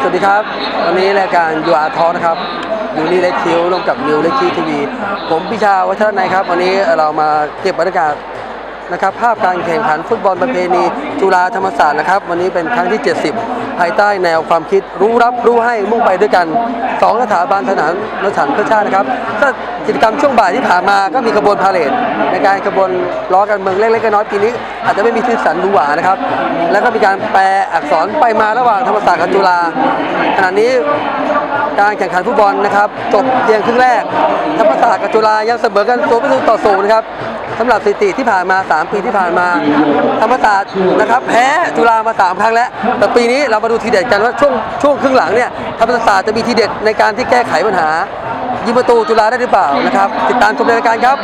สวัสดีครับ วันนี้รายการยูอาร์ทอนะครับยูนี่เลคิวร่วมกับนิวเลคิวทีวีผมพิชาวัฒนนัยครับ วันนี้เรามาเก็บบรรยากาศ นะครับภาพการแข่งขันฟุตบอลประเพณี จุฬาธรรมศาสตร์นะครับ วันนี้เป็นครั้งที่ 70 ภายใต้แนวความคิดรู้รับรู้ให้มุ่งไปด้วยกันสองสถาบันสถานสถานเพื่อชาตินะครับก็กิจกรรมช่วงบ่ายที่ผ่านมาก็มีขบวนพาเหรดในการขบวนล้อกันเมืองเล็กๆน้อยๆปีนี้ อาจจะไม่มีที่สันดูหวานะครับ แล้วก็มีการแปลอักษรไปมาระหว่างธรรมศาสตร์กับจุฬาขณะนี้การแข่งขันฟุตบอลนะครับจบเพียงครึ่งแรกธรรมศาสตร์กับจุฬายังเสมอกันตัวไม่ถูต่อศูนย์นะครับ สำหรับสถิติที่ผ่านมา 3 ปีที่ผ่านมา ธรรมศาสตร์นะครับแพ้จุฬามา 3 ครั้งแล้ว แต่ปีนี้เรามาดูทีเด็ดกันว่าช่วงช่วงครึ่งหลังเนี่ยธรรมศาสตร์จะมีทีเด็ดในการที่แก้ไขปัญหา ยิงประตูจุฬาได้หรือเปล่านะครับ ติดตามชมในรายการครับ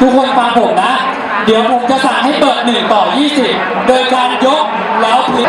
ทุกคนฟังผมนะ เดี๋ยวผมจะสั่งให้เปิด1ต่อ 20 โดยการยกแล้วพลิก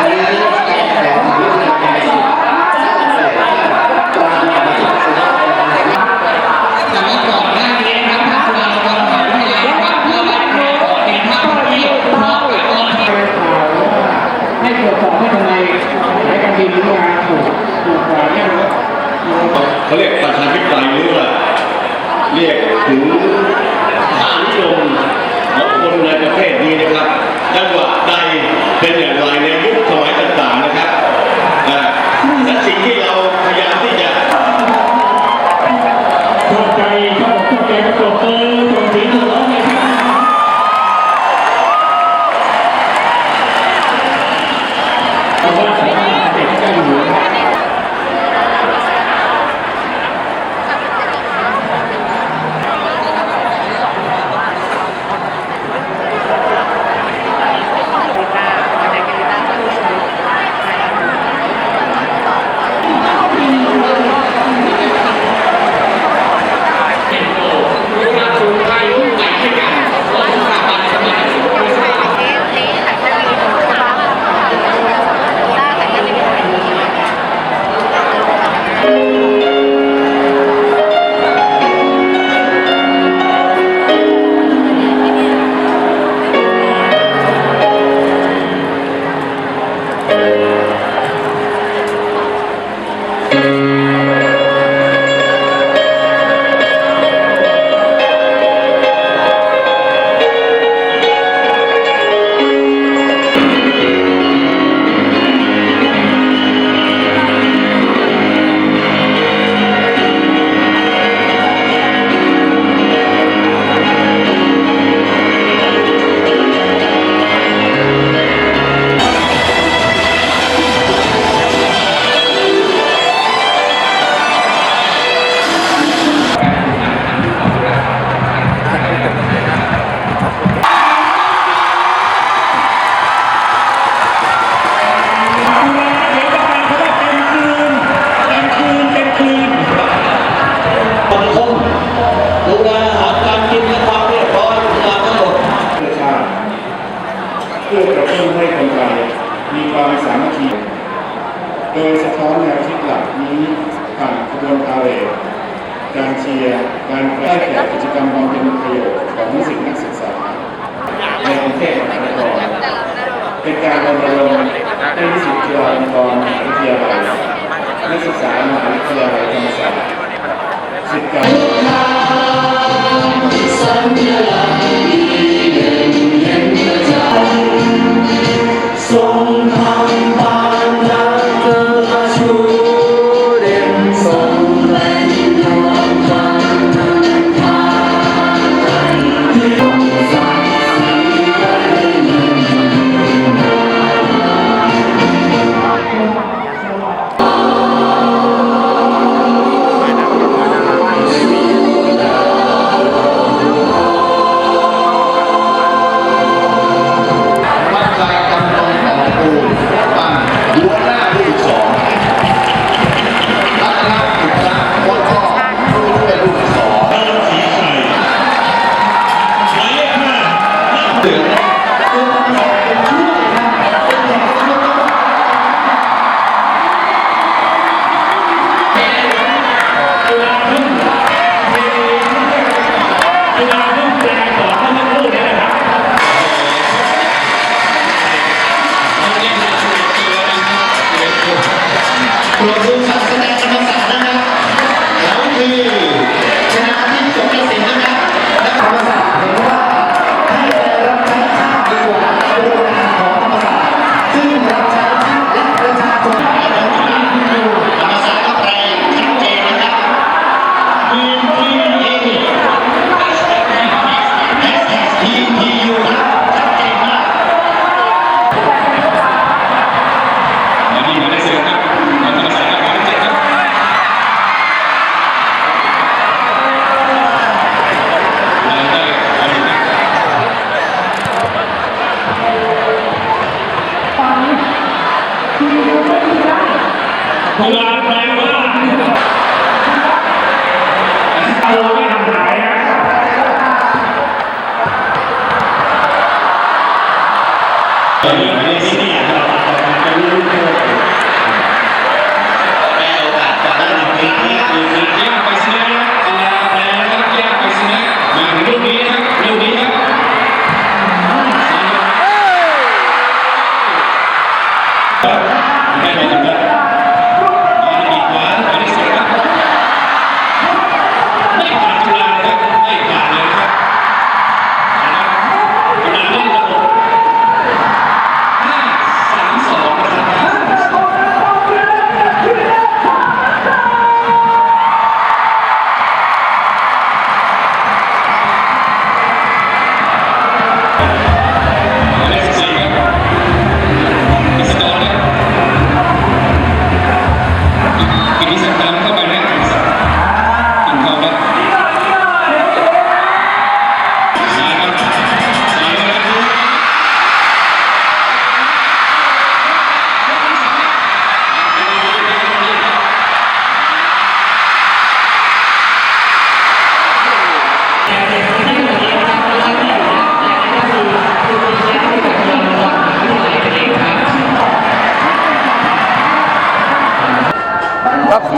กิจกรรมความเป็นประโยชน์ของนิสิตนักศึกษาในกรุงเทพมหานครเป็นการรณรงค์ให้นิสิตจุฬาลงกรณ์มหาวิทยาลัยนักศึกษามหาวิทยาลัยธรรมศาสตร์สิทธิ์เการ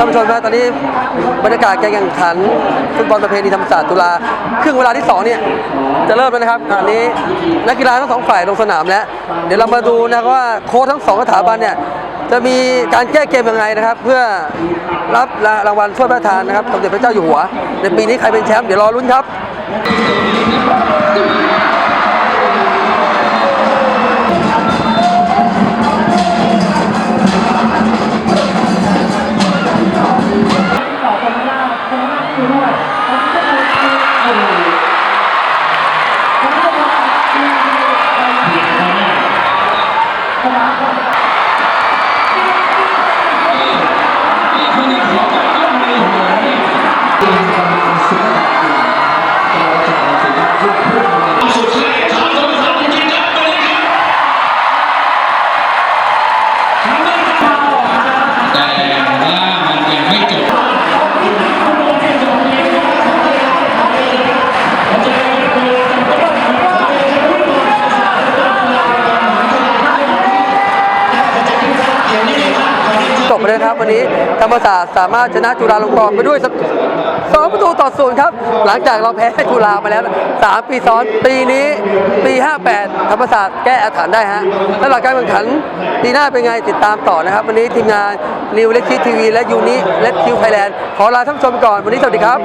ท่านผู้ชมครับตอนนี้บรรยากาศการแข่งขันฟุตบอลประเพณีธรรมศาสตร์ตุลาครึ่งเวลาที่สองเนี่ยจะเริ่มแล้วนะครับขณะนี้นักกีฬาทั้งสองฝ่ายลงสนามแล้วเดี๋ยวเรามาดูนะว่าโค้ชทั้งสองสถาบันเนี่ยจะมีการแก้เกมยังไงนะครับ เพื่อรับรางวัลถ้วยพระราชทานนะครับสมเด็จพระเจ้าอยู่หัว ในปีนี้ใครเป็นแชมป์เดี๋ยวรอลุ้นครับ นะครับ วันนี้ธรรมศาสตร์สามารถชนะจุฬาลงกรณ์ไปด้วยสองประตูต่อศูนย์ครับ หลังจากเราแพ้จุฬามาแล้วสามปีซ้อน ปีนี้ปี 58 ธรรมศาสตร์แก้อาถรรพ์ได้ฮะแล้วหลักการแข่งขันปีหน้าเป็นไงติดตามต่อนะครับ วันนี้ทีมงานนิวเล็กคิทีวีและยูนิเล็กคิวไทยแลนด์ขอลาท่านผู้ชมไปก่อน วันนี้สวัสดีครับ